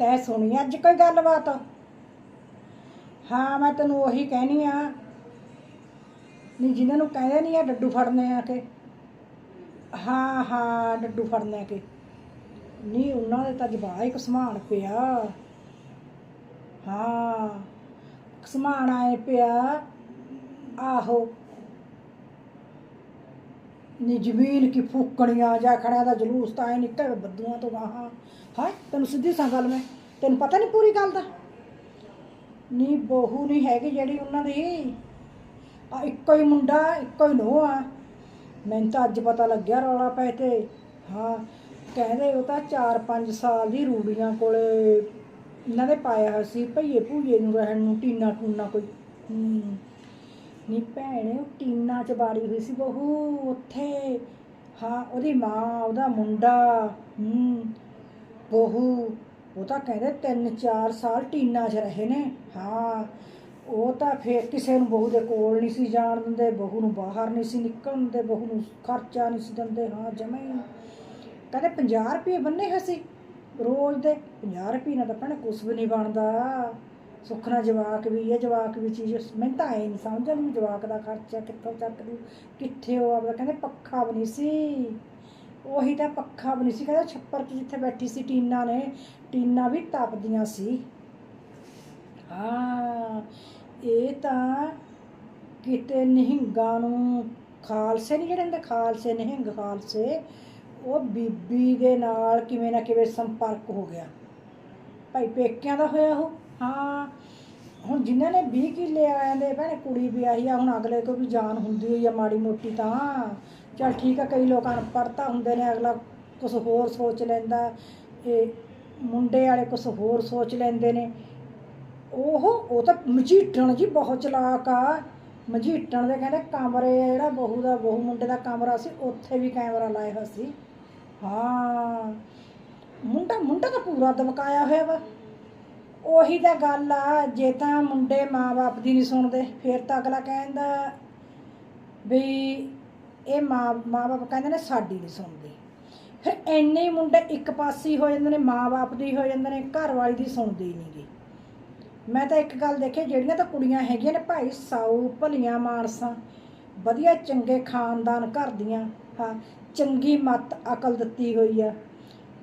ਤੈ ਸੁਣੀ ਅੱਜ ਕੋਈ ਗੱਲਬਾਤ? ਹਾਂ, ਮੈਂ ਤੈਨੂੰ ਉਹੀ ਕਹਿਣੀ ਆ। ਨਹੀਂ ਜਿਨ੍ਹਾਂ ਨੂੰ ਕਹਿੰਦੇ ਨਹੀਂ ਆ ਡੱਡੂ ਫੜਨੇ ਆ ਕੇ। ਹਾਂ ਹਾਂ, ਡੱਡੂ ਫੜਨੇ ਆ ਕਿ। ਨਹੀਂ, ਉਹਨਾਂ ਦੇ ਤਾਂ ਜਵਾਹ ਇੱਕ ਸਮਾਨ ਪਿਆ। ਹਾਂ ਸਮਾਨ ਆਏ ਪਿਆ। ਆਹੋ। ਨੀ, ਜ਼ਮੀਨ ਕੀ ਫੂਕਣੀਆਂ ਜਾਂ ਖੜਿਆ ਦਾ ਜਲੂਸ ਤਾਂ ਐ ਨਿਕਲ ਬੱਦੂਆਂ ਤੋਂ ਗਾਹਾਂ। ਹਾਂ, ਤੈਨੂੰ ਸਿੱਧੀ ਸਾਂ ਗੱਲ ਮੈਂ? ਤੈਨੂੰ ਪਤਾ ਨਹੀਂ ਪੂਰੀ ਗੱਲ ਦਾ? ਨੀ, ਬਹੂ ਨਹੀਂ ਹੈਗੀ ਜਿਹੜੀ ਉਹਨਾਂ ਦੀ। ਆ ਇੱਕੋ ਹੀ ਮੁੰਡਾ, ਇੱਕੋ ਹੀ ਨੂੰਹ ਆ। ਮੈਨੂੰ ਤਾਂ ਅੱਜ ਪਤਾ ਲੱਗਿਆ ਰੌਲਾ ਪੈ ਤੇ ਹਾਂ, ਕਹਿੰਦੇ ਉਹ ਤਾਂ 4-5 ਸਾਲ ਦੀ ਰੂੜੀਆਂ ਕੋਲੇ ਇਹਨਾਂ ਦੇ ਪਾਇਆ ਹੋਇਆ ਸੀ, ਭਈਏ ਭੂਏ ਨੂੰ ਰਹਿਣ ਨੂੰ, ਟੀਨਾ ਟੂਨਾ ਕੋਈ। ਹੂੰ। ਨੀ ਭੈਣੇ, ਉਹ ਟੀਨਾ ਚ ਬਾੜੀ ਹੋਈ ਸੀ ਬਹੂ, ਉੱਥੇ। ਹਾਂ, ਉਹਦੀ ਮਾਂ, ਉਹਦਾ ਮੁੰਡਾ। ਹੂੰ। ਬਹੂ। ਉਹ ਤਾਂ ਕਹਿੰਦੇ 3-4 ਸਾਲ ਟੀਨਾ 'ਚ ਰਹੇ ਨੇ। ਹਾਂ, ਉਹ ਤਾਂ ਫੇਰ ਕਿਸੇ ਨੂੰ ਬਹੂ ਦੇ ਕੋਲ ਨਹੀਂ ਸੀ ਜਾਣ ਦਿੰਦੇ, ਬਹੂ ਨੂੰ ਬਾਹਰ ਨਹੀਂ ਸੀ ਨਿਕਲਣ ਦਿੰਦੇ, ਬਹੂ ਨੂੰ ਖਰਚਾ ਨਹੀਂ ਸੀ ਦਿੰਦੇ। ਹਾਂ, ਜਮੇ ਕਹਿੰਦੇ 50 ਰੁਪਏ ਬੰਨੇ ਹੋਏ ਰੋਜ਼ ਦੇ। 50 ਰੁਪਏ ਨਾਲ ਤਾਂ ਭੈਣੇ ਕੁਛ ਵੀ ਨਹੀਂ ਬਣਦਾ। ਸੁਖਣਾ ਜਵਾਕ ਵੀ ਹੈ, ਜਵਾਕ ਵੀ ਚੀਜ਼ ਮੈਂ ਤਾਂ ਆਏ ਨਹੀਂ ਸਮਝ ਆਉਂਦੀ ਜਵਾਕ ਦਾ ਖਰਚਾ ਕਿੱਥੋਂ ਚੱਕਦੀ, ਕਿੱਥੇ ਉਹ ਆਪਦਾ ਕਹਿੰਦੇ ਪੱਖਾ ਵੀ ਨਹੀਂ ਸੀ। ਉਹੀ ਤਾਂ ਪੱਖਾ ਵੀ ਨਹੀਂ ਸੀ, ਕਹਿੰਦਾ ਛੱਪਰ 'ਚ ਜਿੱਥੇ ਬੈਠੀ ਸੀ, ਟੀਨਾ ਨੇ, ਟੀਨਾ ਵੀ ਤਪਦੀਆਂ ਸੀ। ਹਾਂ, ਇਹ ਤਾਂ ਕਿਤੇ ਨਿਹੰਗਾਂ ਨੂੰ ਖਾਲਸੇ ਨਹੀਂ ਜਿਹੜੇ ਹੁੰਦੇ, ਖਾਲਸੇ, ਨਿਹੰਗ ਖਾਲਸੇ, ਉਹ ਬੀਬੀ ਦੇ ਨਾਲ ਕਿਵੇਂ ਨਾ ਕਿਵੇਂ ਸੰਪਰਕ ਹੋ ਗਿਆ। ਭਾਈ ਪੇਕਿਆਂ ਦਾ ਹੋਇਆ ਉਹ? ਹਾਂ, ਹੁਣ ਜਿਨ੍ਹਾਂ ਨੇ 20 ਕਿੱਲੇ ਆਇਆਂ ਦੇ, ਭੈਣੇ ਕੁੜੀ ਵਿਆਹੀ ਆ, ਹੁਣ ਅਗਲੇ ਕੋ ਵੀ ਜਾਨ ਹੁੰਦੀ ਹੋਈ ਆ ਮਾੜੀ ਮੋਟੀ ਤਾਂ। ਚਲ ਠੀਕ ਆ, ਕਈ ਲੋਕ ਅਨਪੜ੍ਹਤਾ ਹੁੰਦੇ ਨੇ, ਅਗਲਾ ਕੁਝ ਹੋਰ ਸੋਚ ਲੈਂਦਾ, ਇਹ ਮੁੰਡੇ ਵਾਲੇ ਕੁਝ ਹੋਰ ਸੋਚ ਲੈਂਦੇ ਨੇ। ਉਹ ਉਹ ਤਾਂ ਮਜੀਠਣ ਜੀ ਬਹੁਤ ਚਲਾਕ ਆ। ਮਜੀਠਣ ਦੇ ਕਹਿੰਦੇ ਕਮਰੇ ਜਿਹੜਾ ਬਹੂ ਦਾ, ਬਹੂ ਮੁੰਡੇ ਦਾ ਕਮਰਾ ਸੀ, ਉੱਥੇ ਵੀ ਕੈਮਰਾ ਲਾਇਆ ਹੋਇਆ ਸੀ। ਹਾਂ, ਮੁੰਡਾ ਮੁੰਡਾ ਤਾਂ ਪੂਰਾ ਦਮਕਾਇਆ ਹੋਇਆ ਵਾ। ਉਹੀ ਤਾਂ ਗੱਲ ਆ, ਜੇ ਤਾਂ ਮੁੰਡੇ ਮਾਂ-ਬਾਪ ਦੀ ਨਹੀਂ ਸੁਣਦੇ, ਫਿਰ ਤਾਂ ਅਗਲਾ ਕਹਿੰਦਾ ਵੀ ਇਹ ਮਾਂ ਮਾਂ-ਬਾਪ ਕਹਿੰਦੇ ਨੇ ਸਾਡੀ ਨਹੀਂ ਸੁਣਦੇ। ਫਿਰ ਇੰਨੇ ਮੁੰਡੇ ਇੱਕ ਪਾਸੇ ਹੋ ਜਾਂਦੇ ਨੇ ਮਾਂ-ਬਾਪ ਦੀ ਹੋ ਜਾਂਦੇ ਨੇ ਘਰ ਵਾਲੀ ਦੀ ਸੁਣਦੇ ਹੀ ਨਹੀਂਗੇ ਮੈਂ ਤਾਂ ਇੱਕ ਗੱਲ ਦੇਖੀ, ਜਿਹੜੀਆਂ ਤਾਂ ਕੁੜੀਆਂ ਹੈਗੀਆਂ ਨੇ ਭਾਈ, ਸਾਊ ਭਲੀਆਂ ਮਾਨਸਾਂ, ਵਧੀਆ ਚੰਗੇ ਖਾਨਦਾਨ ਘਰ ਦੀਆਂ ਹਾਂ, ਚੰਗੀ ਮੱਤ ਅਕਲ ਦਿੱਤੀ ਹੋਈ ਆ।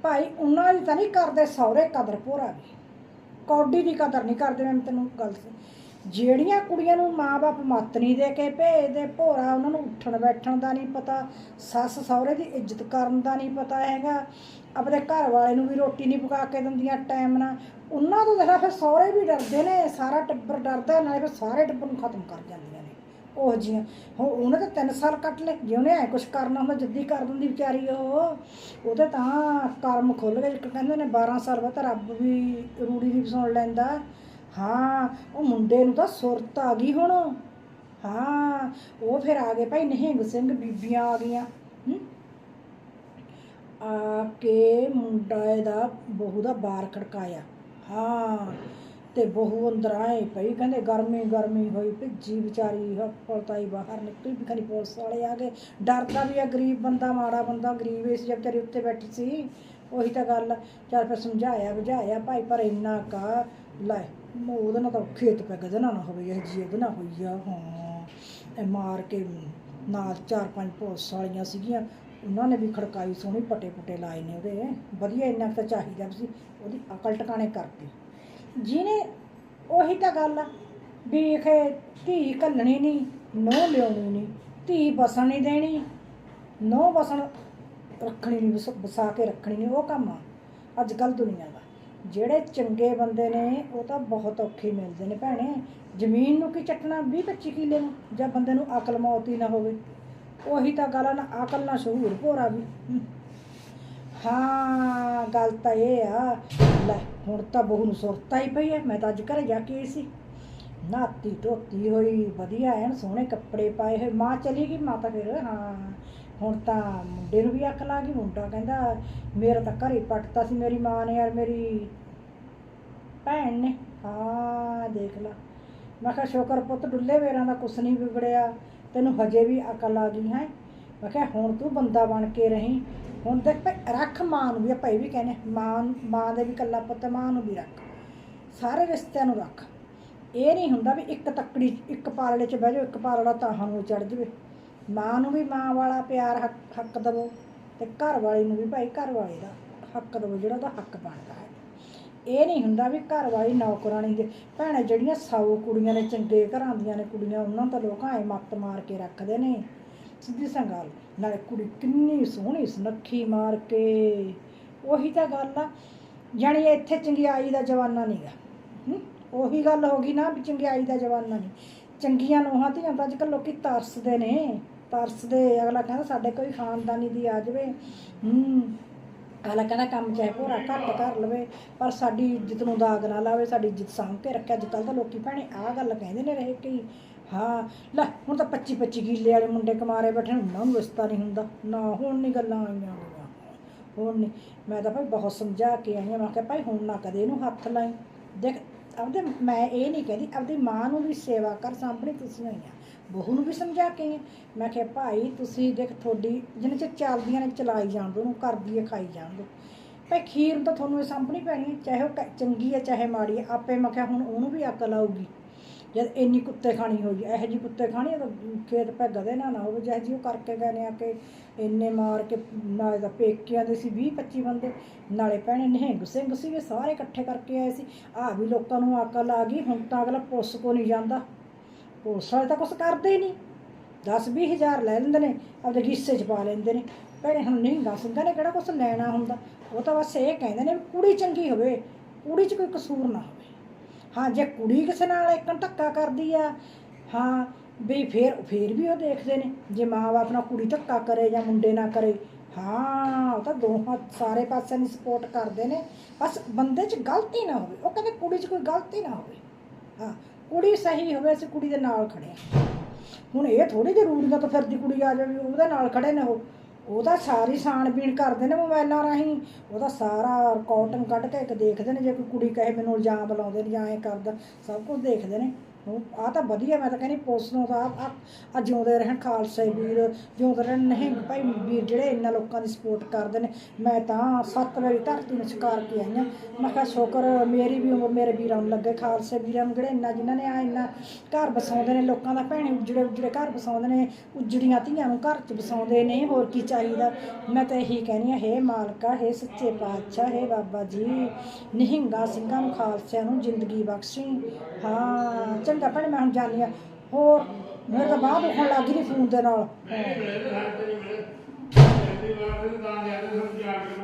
ਭਾਈ, ਉਹਨਾਂ ਦੀ ਤਾਂ ਨਹੀਂ ਕਰਦੇ ਸਹੁਰੇ ਕਦਰ ਭੋਰਾ ਵੀ। ਕੌਡੀ ਦੀ ਕਦਰ ਨਹੀਂ ਕਰਦੇ ਮੈਂ ਤੈਨੂੰ ਗੱਲ ਸ- ਜਿਹੜੀਆਂ ਕੁੜੀਆਂ ਨੂੰ ਮਾਪੇ ਮੱਤ ਨਹੀਂ ਦੇ ਕੇ ਭੇਜਦੇ ਭੋਰਾ ਉਹਨਾਂ ਨੂੰ ਉੱਠਣ ਬੈਠਣ ਦਾ ਨਹੀਂ ਪਤਾ, ਸੱਸ ਸਹੁਰੇ ਦੀ ਇੱਜ਼ਤ ਕਰਨ ਦਾ ਨਹੀਂ ਪਤਾ ਹੈਗਾ, ਆਪਣੇ ਘਰ ਵਾਲੇ ਨੂੰ ਵੀ ਰੋਟੀ ਨਹੀਂ ਪਕਾ ਕੇ ਦਿੰਦੀਆਂ ਟਾਈਮ ਨਾਲ। ਉਹਨਾਂ ਤੋਂ ਦੇਖਾ ਫਿਰ ਸਹੁਰੇ ਵੀ ਡਰਦੇ ਨੇ, ਸਾਰਾ ਟੱਬਰ ਡਰਦਾ, ਨਾਲੇ ਫਿਰ ਸਾਰੇ ਟੱਬਰ ਨੂੰ ਖਤਮ ਕਰ ਜਾਂਦੀਆਂ ਨੇ। ਉਹ ਜੀਆਂ ਹੁਣ ਉਹਨੇ ਤਾਂ 3 ਸਾਲ ਕੱਟ ਲਏ, ਜੇ ਉਹਨੇ ਐ ਕੁਛ ਕਰਨਾ ਹੁੰਦਾ, ਜੱਦੀ ਕਰ ਦਿੰਦੀ ਵਿਚਾਰੀ ਉਹ। ਉਹਦੇ ਤਾਂ ਕਰਮ ਖੁੱਲ ਗਏ ਕਹਿੰਦੇ ਨੇ 12 ਸਾਲ ਬਾਅਦ ਤਾਂ ਰੱਬ ਵੀ ਰੂੜੀ ਦੀ ਵੀ ਸੁਣ ਲੈਂਦਾ। ਹਾਂ, ਉਹ ਮੁੰਡੇ ਨੂੰ ਤਾਂ ਸੁਰਤ ਆ ਗਈ ਹੁਣ। ਹਾਂ, ਉਹ ਫਿਰ ਆ ਗਏ ਭਾਈ ਨਿਹੰਗ ਸਿੰਘ ਬੀਬੀਆਂ ਆ ਗਈਆਂ। ਹੂੰ? ਆ ਕੇ ਮੁੰਡਾ ਇਹਦਾ ਬਹੂ ਦਾ ਬਾਰ ਖੜਕਾਇਆ। ਹਾਂ, ਤੇ ਬਹੂ ਅੰਦਰ ਆਏ ਪਈ ਕਹਿੰਦੇ ਗਰਮੀ ਗਰਮੀ ਹੋਈ ਭਿੱਜੀ ਵਿਚਾਰੀ ਹਫਲਤਾਈ ਬਾਹਰ ਨਿਕਲੀ ਵੀ ਖਰੀ ਪੁਲਿਸ ਵਾਲੇ ਆ ਗਏ। ਡਰਦਾ ਵੀ ਆ, ਗਰੀਬ ਬੰਦਾ, ਮਾੜਾ ਬੰਦਾ, ਗਰੀਬ ਇਸ ਜਦ ਉੱਤੇ ਬੈਠੀ ਸੀ। ਉਹੀ ਤਾਂ ਗੱਲ ਚੱਲ ਫਿਰ ਸਮਝਾਇਆ ਬੁਝਾਇਆ ਭਾਈ, ਪਰ ਇੰਨਾ ਕਾ ਲੈ ਉਹਦੇ ਨਾਲ ਤਾਂ ਖੇਤ ਪੈ ਗਏ ਨਾ ਹੋਵੇ, ਇਹ ਜੀ ਇਹਦੇ ਨਾਲ ਹੋਈ ਆ, ਹਾਂ। ਇਹ ਮਾਰ ਕੇ ਨਾਲ ਚਾਰ ਪੰਜ ਪੁਲਿਸ ਵਾਲੀਆਂ ਸੀਗੀਆਂ, ਉਹਨਾਂ ਨੇ ਵੀ ਖੜਕਾਈ ਸੋਹਣੀ, ਪਟੇ ਪੁਟੇ ਲਾਏ ਨੇ ਉਹਦੇ। ਵਧੀਆ ਇੰਨਾ ਕੁ ਤਾਂ ਚਾਹੀਦਾ ਸੀ, ਉਹਦੀ ਅਕਲ ਟਿਕਾਣੇ ਕਰਤੀ ਜਿਹਨੇ ਉਹੀ ਤਾਂ ਗੱਲ ਆ, ਵੀ ਇਹ ਧੀ ਘੱਲਣੀ ਨਹੀਂ ਨੋ ਲਿਆਉਣੀ ਨਹੀਂ, ਧੀ ਬਸਣ ਨਹੀਂ ਦੇਣੀ ਨੋ ਬਸਣ ਰੱਖਣੀ ਨਹੀਂ, ਵਸ- ਵਸਾ ਕੇ ਰੱਖਣੀ ਨਹੀਂ, ਉਹ ਕੰਮ ਆ। ਅੱਜ ਕੱਲ ਦੁਨੀਆ ਦਾ। ਜਿਹੜੇ ਚੰਗੇ ਬੰਦੇ ਨੇ, ਉਹ ਤਾਂ ਬਹੁਤ ਔਖੇ ਮਿਲਦੇ ਨੇ ਭੈਣੇ। ਜ਼ਮੀਨ ਨੂੰ ਕੀ ਚੱਟਣਾ 20 25 ਕਿੱਲੇ ਨੂੰ, ਜਾਂ ਬੰਦੇ ਨੂੰ ਅਕਲ ਮੌਤ ਹੀ ਨਾ ਹੋਵੇ। ਉਹੀ ਤਾਂ ਗੱਲ ਆ ਨਾ, ਅਕਲ ਨਾ ਸ਼ਹੂਰ, ਭੋਰਾ ਵੀ। ਹਮ। ਹਾਂ, ਗੱਲ ਤਾਂ ਇਹ ਆ। ਲੈ, ਹੁਣ ਤਾਂ ਬਹੂ ਨੂੰ ਸੁਰਤਾ ਹੀ ਪਈ ਐ ਮੈਂ ਤਾਂ ਅੱਜ ਘਰੇ ਜਾ ਕੇ ਆਈ ਸੀ। ਨਾਤੀ ਧੋਤੀ ਹੋਈ, ਵਧੀਆ ਐਨ ਸੋਹਣੇ ਕੱਪੜੇ ਪਾਏ ਹੋਏ। ਮਾਂ ਚਲੀ ਗਈ ਮਾਂ ਤਾਂ ਫਿਰ, ਹਾਂ। ਹੁਣ ਤਾਂ ਮੁੰਡੇ ਨੂੰ ਵੀ ਅਕਲ ਲਾ ਗਈ ਮੁੰਡਾ ਕਹਿੰਦਾ ਮੇਰਾ ਤਾਂ ਘਰੇ ਪੱਟਤਾ ਸੀ ਮੇਰੀ ਮਾਂ ਨੇ ਯਾਰ ਮੇਰੀ ਭੈਣ ਨੇ। ਹਾਂ ਦੇਖ ਲਾ। ਮੈਂ ਕਿਹਾ ਸ਼ੁਕਰ ਪੁੱਤ ਡੁੱਲੇ ਵੇਰਾਂ ਦਾ ਕੁਛ ਨਹੀਂ ਵਿਗੜਿਆ। ਤੈਨੂੰ ਹਜੇ ਵੀ ਅਕਲ ਆ ਗਈ ਹੈ। ਮੈਂ ਕਿਹਾ ਹੁਣ ਤੂੰ ਬੰਦਾ ਬਣ ਕੇ ਰਹੀਂ। ਹੁਣ ਦੇਖ ਭਾਈ ਰੱਖ ਮਾਂ ਨੂੰ ਵੀ ਆਪਾਂ ਇਹ ਵੀ ਕਹਿੰਦੇ ਹਾਂ, ਮਾਂ ਮਾਂ ਦੇ ਵੀ ਕੱਲਾ ਪੁੱਤ ਮਾਂ ਨੂੰ ਵੀ ਰੱਖ। ਸਾਰੇ ਰਿਸ਼ਤਿਆਂ ਨੂੰ ਰੱਖ। ਇਹ ਨਹੀਂ ਹੁੰਦਾ ਵੀ ਇੱਕ ਤੱਕੜੀ ਇੱਕ ਪਾਲੜੇ 'ਚ ਬਹਿ ਜਾਓ ਇੱਕ ਪਾਲੜਾ ਤਾਹਾਂ ਨੂੰ ਚੜ ਜਾਵੇ। ਮਾਂ ਨੂੰ ਵੀ ਮਾਂ ਵਾਲਾ ਪਿਆਰ ਹੱਕ ਹੱਕ ਦੇਵੋ ਤੇ ਘਰ ਵਾਲੀ ਨੂੰ ਵੀ ਭਾਈ ਘਰ ਵਾਲੇ ਦਾ ਹੱਕ ਦੇਵੋ, ਜਿਹੜਾ ਉਹਦਾ ਹੱਕ ਬਣਦਾ ਹੈ। ਇਹ ਨਹੀਂ ਹੁੰਦਾ ਵੀ ਘਰ ਵਾਲੀ ਨੌਕਰਾਣੀ ਦੇ, ਭੈਣੇ ਜਿਹੜੀਆਂ ਸੌ ਕੁੜੀਆਂ ਨੇ, ਚੰਗੇ ਘਰਾਂ ਦੀਆਂ ਨੇ ਕੁੜੀਆਂ, ਉਹਨਾਂ ਤਾਂ ਲੋਕਾਂ ਐ ਮੱਤ ਮਾਰ ਕੇ ਰੱਖਦੇ ਨੇ। ਸਿੱਧੀ ਸਾਂ ਗੱਲ, ਨਾਲੇ ਕੁੜੀ ਕਿੰਨੀ ਸੋਹਣੀ, ਸੁਨੱਖੀ ਮਾਰ ਕੇ। ਉਹੀ ਤਾਂ ਗੱਲ ਆ ਜਾਣੀ ਇੱਥੇ ਚੰਗਿਆਈ ਦਾ ਜਵਾਨਾ ਨਹੀਂਗਾ ਹੂੰ, ਉਹੀ ਗੱਲ ਹੋ ਗਈ ਨਾ ਵੀ ਚੰਗਿਆਈ ਦਾ ਜਵਾਨਾ ਨਹੀਂ ਚੰਗੀਆਂ ਨੂੰਹਾਂ ਧੀਆਂ ਤਾਂ ਅੱਜ ਕੱਲ੍ਹ ਲੋਕੀ ਤਰਸਦੇ ਨੇ। ਤਰਸਦੇ ਅਗਲਾ ਕਹਿੰਦਾ ਸਾਡੇ ਕੋਈ ਖਾਨਦਾਨੀ ਦੀ ਆ ਜਾਵੇ ਹੂੰ। ਅਗਲਾ ਕਹਿੰਦਾ ਕੰਮ ਚਾਹੇ ਭੋਰਾ ਘੱਟ ਕਰ ਲਵੇ ਪਰ ਸਾਡੀ ਇੱਜ਼ਤ ਨੂੰ ਦਾਗ ਨਾ ਲਾਵੇ ਸਾਡੀ ਇੱਜ਼ਤ ਸਾਂਭ ਕੇ ਰੱਖਿਆ ਅੱਜ ਕੱਲ੍ਹ ਤਾਂ ਲੋਕੀ ਭੈਣੇ ਆਹ ਗੱਲ ਕਹਿੰਦੇ ਨੇ ਰਹੇ ਕਿ ਹਾਂ ਲੈ ਹੁਣ ਤਾਂ 25 25 ਕਿੱਲੇ ਵਾਲੇ ਮੁੰਡੇ ਕਮਾਰੇ ਬੈਠੇ ਨੇ, ਉਹਨਾਂ ਨੂੰ ਰਿਸ਼ਤਾ ਨਹੀਂ ਹੁੰਦਾ। ਨਾ ਹੁਣ ਨਹੀਂ ਗੱਲਾਂ ਆਈਆਂ ਗਈਆਂ ਹੁਣ ਨਹੀਂ ਮੈਂ ਤਾਂ ਭਾਈ ਬਹੁਤ ਸਮਝਾ ਕੇ ਆਈ ਹਾਂ ਮੈਂ ਕਿਹਾ ਭਾਈ ਹੁਣ ਨਾ ਕਦੇ ਇਹਨੂੰ ਹੱਥ ਲਾਈ। ਦੇਖ ਆਪਦੇ ਮੈਂ ਇਹ ਨਹੀਂ ਕਹਿੰਦੀ ਆਪਦੀ ਮਾਂ ਨੂੰ ਵੀ ਸੇਵਾ ਕਰ ਸਾਂਭਣੀ ਤੁਸੀਂ ਹੋਈਆਂ। ਬਹੂ ਨੂੰ ਵੀ ਸਮਝਾ ਕੇ ਆਈ। ਮੈਂ ਕਿਹਾ, ਭਾਈ, ਤੁਸੀਂ ਦੇਖ, ਤੁਹਾਡੀ ਜਿੰਨੇ ਚਿਰ ਚੱਲਦੀਆਂ ਨੇ, ਚਲਾਈ ਜਾਣ ਦੋ ਉਹਨੂੰ ਕਰਦੀ ਹੈ ਖਾਈ ਜਾਣ ਦੋ ਭਾਈ, ਖੀਰ ਤਾਂ ਤੁਹਾਨੂੰ ਇਹ ਸਾਂਭਣੀ ਪੈਣੀ, ਚਾਹੇ ਉਹ ਕ- ਚੰਗੀ ਹੈ, ਚਾਹੇ ਮਾੜੀ ਹੈ। ਆਪੇ ਮੈਂ ਕਿਹਾ, ਹੁਣ ਉਹਨੂੰ ਵੀ ਅਕਲ ਆਊਗੀ, ਜਦ ਇੰਨੀ ਕੁੱਤੇ ਖਾਣੀ ਹੋਈ ਇਹੋ ਜੀ ਕੁੱਤੇ ਖਾਣੀ ਹੈ ਤਾਂ ਖੇਤ ਪੈ ਗਦੇ ਨਾ ਨਾ ਹੋਵੇ, ਜਿਹੋ ਜੀ ਉਹ ਕਰਕੇ ਗਏ ਨੇ ਆ ਕੇ, ਇੰਨੇ ਮਾਰ ਕੇ, ਨਾਲੇ ਤਾਂ ਪੇਕਿਆਂ ਦੇ ਸੀ 20 25 ਬੰਦੇ, ਨਾਲੇ ਭੈਣੇ ਨਿਹੰਗ ਸਿੰਘ ਸੀ ਵੀ ਸਾਰੇ ਇਕੱਠੇ ਕਰਕੇ ਆਏ ਸੀ। ਆ ਵੀ ਲੋਕਾਂ ਨੂੰ ਅਕਲ ਆ ਗਈ, ਹੁਣ ਤਾਂ ਅਗਲਾ ਪੁੱਛ ਕੋ ਨਹੀਂ ਜਾਂਦਾ। ਪੁਲਿਸ ਵਾਲੇ ਤਾਂ ਕੁਛ ਕਰਦੇ ਹੀ ਨਹੀਂ। 10 20 ਹਜ਼ਾਰ ਲੈ ਲੈਂਦੇ ਨੇ, ਆਪਦੇ ਹਿੱਸੇ 'ਚ ਪਾ ਲੈਂਦੇ ਨੇ। ਭੈਣੇ ਹੁਣ ਨਿਹੰਗਾ ਸਿੰਘਾਂ ਨੇ ਕਿਹੜਾ ਕੁਛ ਲੈਣਾ ਹੁੰਦਾ। ਉਹ ਤਾਂ ਬਸ ਇਹ ਕਹਿੰਦੇ ਨੇ ਵੀ ਕੁੜੀ ਚੰਗੀ ਹੋਵੇ, ਕੁੜੀ 'ਚ ਕੋਈ ਕਸੂਰ ਨਾ ਹੋਵੇ। ਹਾਂ, ਜੇ ਕੁੜੀ ਕਿਸੇ ਨਾਲ ਇੱਕ ਧੱਕਾ ਕਰਦੀ ਆ, ਹਾਂ, ਵੀ ਫੇਰ ਫੇਰ ਵੀ ਉਹ ਦੇਖਦੇ ਨੇ। ਜੇ ਮਾਂ-ਬਾਪ ਨਾਲ ਕੁੜੀ ਧੱਕਾ ਕਰੇ ਜਾਂ ਮੁੰਡੇ ਨਾਲ ਕਰੇ, ਹਾਂ, ਉਹ ਤਾਂ ਦੋਹਾਂ ਸਾਰੇ ਪਾਸਿਆਂ ਦੀ ਸਪੋਰਟ ਕਰਦੇ ਨੇ। ਬਸ ਬੰਦੇ 'ਚ ਗਲਤੀ ਨਾ ਹੋਵੇ। ਉਹ ਕਹਿੰਦੇ ਕੁੜੀ 'ਚ ਕੋਈ ਗਲਤੀ ਨਾ ਹੋਵੇ। ਹਾਂ ਕੁੜੀ ਸਹੀ ਹੋਵੇ, ਅਸੀਂ ਕੁੜੀ ਦੇ ਨਾਲ ਖੜੇ ਹਾਂ। ਹੁਣ ਇਹ ਥੋੜੀ ਜਿਹੀ ਰੂੜੀਆਂ ਤੋਂ ਫਿਰਦੀ ਕੁੜੀ ਆ ਜਾਵੇ, ਉਹਦੇ ਨਾਲ ਖੜੇ ਨੇ ਉਹ ਉਹ ਤਾਂ ਸਾਰੀ ਛਾਣਬੀਣ ਕਰਦੇ ਨੇ ਮੋਬਾਈਲਾਂ ਰਾਹੀਂ। ਉਹਦਾ ਸਾਰਾ ਰਿਕਾਰਡਿੰਗ ਕੱਢ ਕੇ ਇੱਕ ਦੇਖਦੇ ਨੇ, ਜੇ ਕੋਈ ਕੁੜੀ ਕਹੇ ਮੈਨੂੰ ਇਲਜ਼ਾਮ ਲਾਉਂਦੇ ਨੇ ਜਾਂ ਐਂ ਕਰਦਾ, ਸਭ ਕੁਝ ਦੇਖਦੇ ਨੇ। ਆ ਤਾਂ ਵਧੀਆ, ਮੈਂ ਤਾਂ ਕਹਿੰਦੀ ਪੁਲਿਸ ਨੂੰ ਤਾਂ ਆ ਜਿਉਂਦੇ ਰਹਿਣ ਖਾਲਸੇ ਵੀਰ, ਜਿਉਂਦੇ ਰਹਿਣ ਨਹੀਂ ਭਾਈ ਵੀਰ ਜਿਹੜੇ ਇੰਨਾ ਲੋਕਾਂ ਦੀ ਸਪੋਰਟ ਕਰਦੇ ਨੇ। ਮੈਂ ਤਾਂ ਸੱਤ ਵਾਰੀ ਧਰਤੀ ਨੂੰ ਛਕਾਰ ਕੇ ਆਈ ਹਾਂ ਮੈਂ ਕਿਹਾ ਸ਼ੁਕਰ, ਮੇਰੀ ਵੀ ਉਮਰ ਮੇਰੇ ਵੀਰਾਂ ਨੂੰ ਲੱਗੇ, ਖਾਲਸੇ ਵੀਰਾਂ ਨੂੰ ਜਿਹੜੇ ਇੰਨਾ ਜਿਨ੍ਹਾਂ ਨੇ ਆ ਇੰਨਾ ਘਰ ਬਸਾਉਂਦੇ ਨੇ, ਲੋਕਾਂ ਦਾ ਭੈਣੇ ਉਜੜੇ ਉਜੜੇ ਘਰ ਬਸਾਉਂਦੇ ਨੇ, ਉਜੜੀਆਂ ਧੀਆਂ ਨੂੰ ਘਰ 'ਚ ਬਸਾਉਂਦੇ ਨੇ, ਹੋਰ ਕੀ ਚਾਹੀਦਾ? ਮੈਂ ਤਾਂ ਇਹੀ ਕਹਿੰਦੀ ਹਾਂ, ਹੇ ਮਾਲਕਾ, ਹੇ ਸੱਚੇ ਪਾਤਸ਼ਾਹ, ਹੇ ਬਾਬਾ ਜੀ, ਨਿਹੰਗਾ ਸਿੰਘਾਂ ਨੂੰ ਖਾਲਸਿਆਂ ਨੂੰ ਜ਼ਿੰਦਗੀ ਬਖਸ਼ੀ। ਹਾਂ ਚੰਗਾ ਭੈਣੇ ਮੈਂ ਹੁਣ ਜਾਂਦੀ ਹਾਂ ਹੋਰ ਮੇਰੇ ਤਾਂ ਬਾਹ ਦੁਖਣ ਲੱਗ ਗਈ ਨੀ ਫੋਨ ਦੇ ਨਾਲ ਹਾਂ। ਤਾਂ ਜਾਂਦੇ ਸਮਝਾ ਕੇ